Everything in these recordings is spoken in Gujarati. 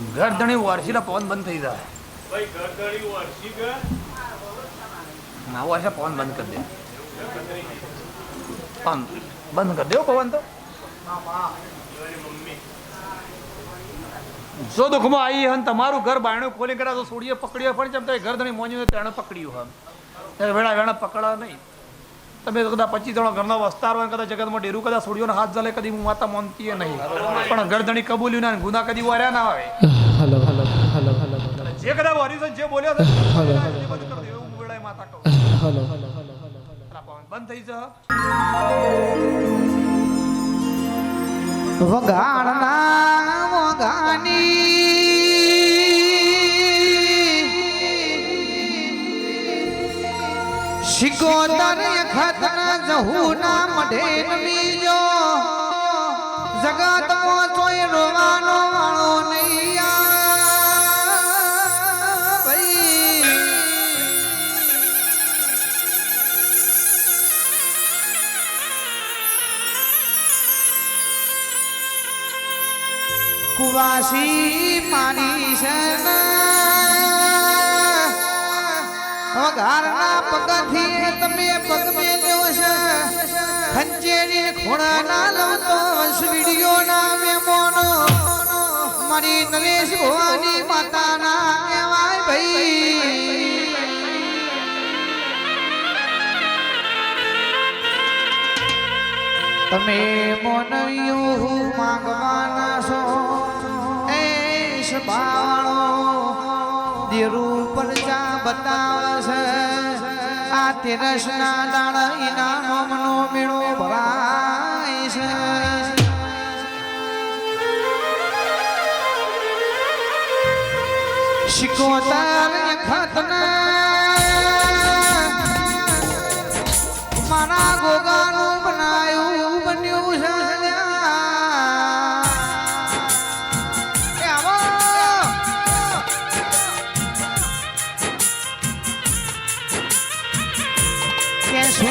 ગરદણી વારસીલા પવન બંધ થઈ જાય. ભાઈ ના વર્ષે પવન બંધ કરી દે. પવન બંધ કરી દેવો પવન તો. જો દુઃખમાં આવી હન તમારું ઘર બાયણું ખોલી કરા તો સોડીએ પકડ્યો પણ જેમ તો ઘર ધણી મોન્યું તેણે પકડ્યું હમ વેળા વેળા પકડા નહીં. તમે તો કદાચ પચીસ જણો ઘરનો વસ્તાર હોય કદાચ જગતમાં ડેરું કદાચ સોડીઓનો હાથ જલે કદી હું માતા માનતી નહીં. પણ ગરધણી કબૂલ્યું ના ગુના કદી વાર્યા ના આવે. હલો હલો હલો હલો જે કદાચ વારી છે જે બોલ્યો છે એ બધું કરી દે, એવું વેળાએ માતા કહું. હલો હલો હલો પેલા પવન બંધ થઈ જા વગાડના વગાની શિકોતર ખતરા જહુના મઢે નમીજો જગત ભાઈ. કુવાસી મારી વઘારના પગથી તમે પગ મેલ્યો છે. ખંચેરી ખોડાના લવતો વીડિયો ના મેમોનો. મારી નરેશ ભવાની માતાના કહેવાય ભાઈ. તમે મોનયું માંગવાના છો. એ સબાળો દેરું પર જા બતાવે છે આ તિરસના દાડા ઇના નોમનો મેળો ભરાય છે. શિકોતાર ખતના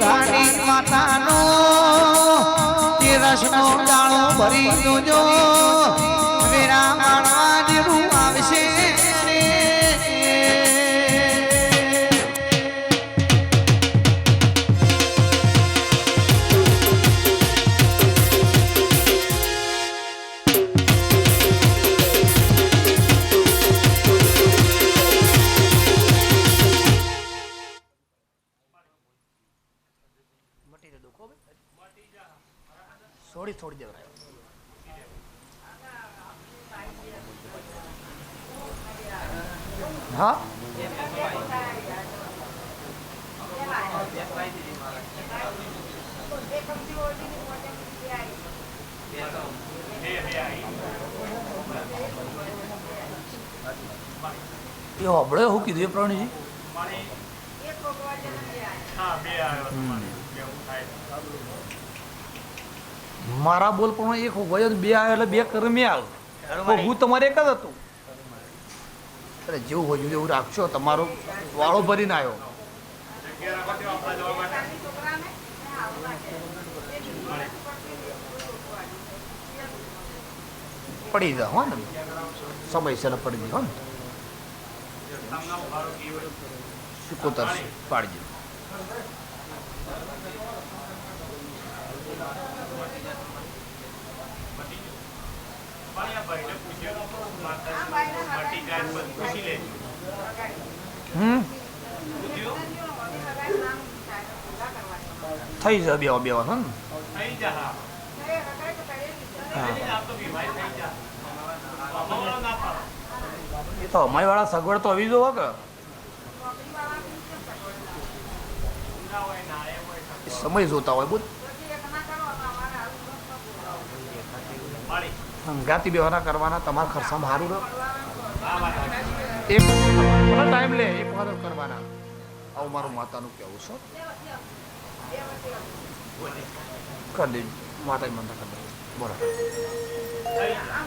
મારી માતાનો તે રસનો દાણો ભરી જોજો. વેરા માણવા જેવું છોડી છોડી દેવરાય હા એ હબળે હું કીધું એ પ્રણીજી મારી હા બે આવ્યો છે મારે કેવું થાય મારા બોલ પણ એક હોય બે આવે એટલે બે કર્મી આવે. હું તમારે એક જ હતું. અરે જેવું હોય એવું રાખશો તમારો વાળો ભરીને આવ્યો. પડી જાય હો ને. સમય છે પડી જાય હો ને. શું ઉભારો કેવો સિકોતર પાડી દે મટી જાય તો પૂછી લેજો હમ થઈ જાય બેવા બેવા હા એ તો અમારી વાળા સગવડ તો આવી જોવો કે. સમય જોતા હોય બુધ હંગાતી બેવાના કરવાના તમારા ખર્ચામાં સારું રહે. આ વાત સાચી. એક ટાઈમ લે એક વાર કરવાના. આવું મારું માતાનું કહેવું છે. કરી દેજો માતા મંદા કરી મળી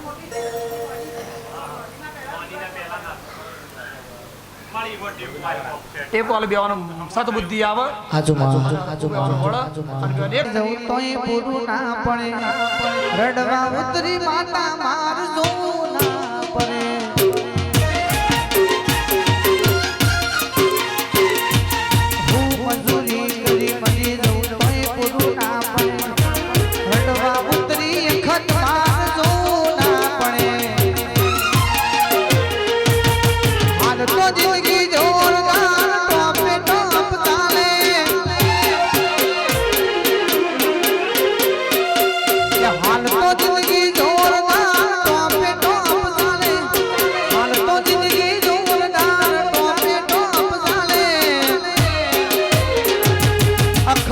મોટી એક વાર બેવાનો સતબુદ્ધિ આવે. વળે હાજુ અને માં બેવાનો એક જવું તોય પૂરું ના પડે. રડવા ઉતરી માતા માર જોવું ના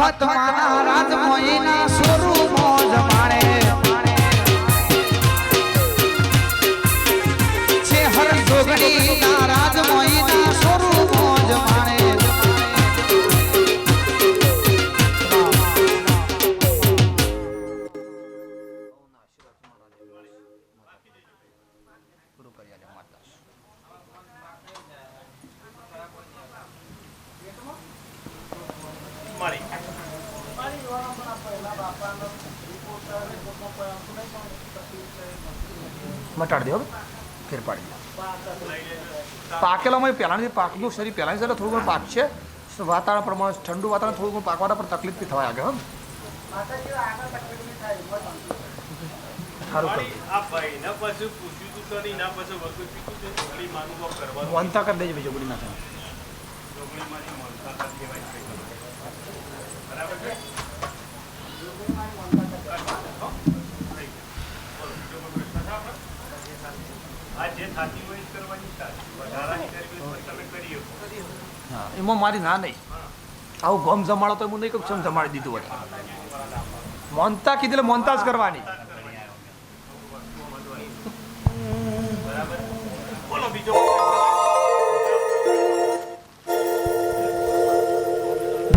અખત માના મટાડી દે હવે ફેર પાડી દે પાકેલામાં પહેલાંથી પાકનું શરીર પહેલાંથી જરા થોડું ઘણું પાક છે વાતાવરણ પ્રમાણે ઠંડુ વાતાવરણ થોડું ઘણું પાકવાના પર તકલીફ બી થવા આગળ હમ સારું મળી આ ભાઈને પછી પૂછ્યું તું હા મારી ના નહીં આવું ગમ જમાડો તો હું નહીં કહું ચમ જમાડી દીધું હોય. મોનતા કીધી એટલે મોનતા જ કરવાની. બોલો બીજો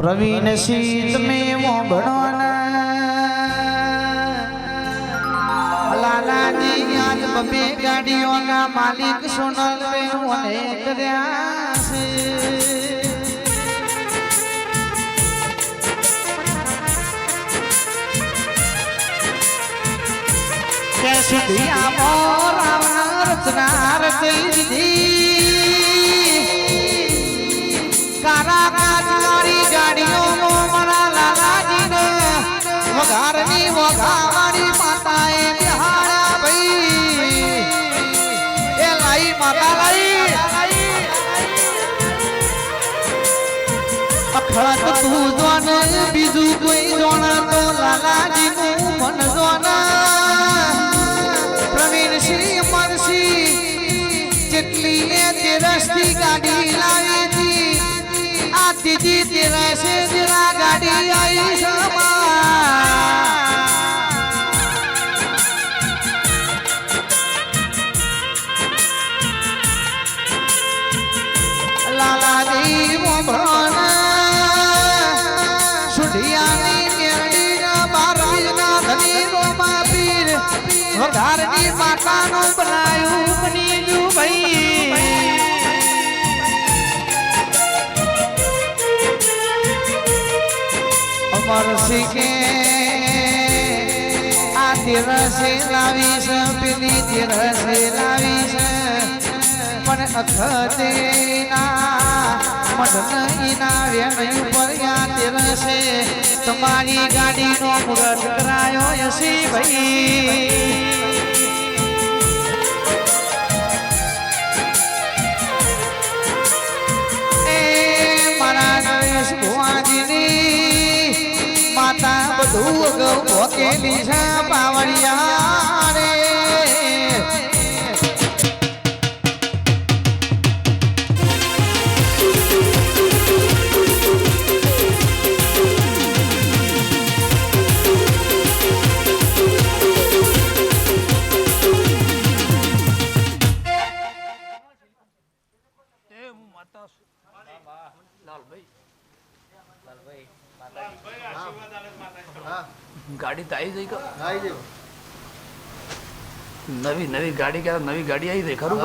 પ્રવીણ શીત મેં ભણવાના. લાલાજી આજ બબે ગાડીઓના માલિક સોનલ રે મને કર્યા છે. કારા કાચવાળી ગાડીઓનો મારા લાલાજીને વઘારની માતાએ એ લાઈ માતા લાઈ તું જોને, બીજું કોઈ જોન તો લાલાજીનું મન જોન. જેટલી એ તેરસથી ગાડી લાવી હતી આ ત્રીજી તેરસે જરા ગાડી આવી સમા લાલાજી મોભણ સુઢિયાની અમર કે આ તિરસે લાવી છે પેલી તિરસે લાવી છે પણ અખતે મઢના વેણ ઉપર યા તિરસે તમારી ગાડીનો મુરત કરાયો હશે ભાઈ. માતા ગૌ અગાઉ ભોકેલી છે ગાડી તો આવી જઈ નવી નવી ગાડી ક્યારે નવી ગાડી આવી ગઈ? ખરું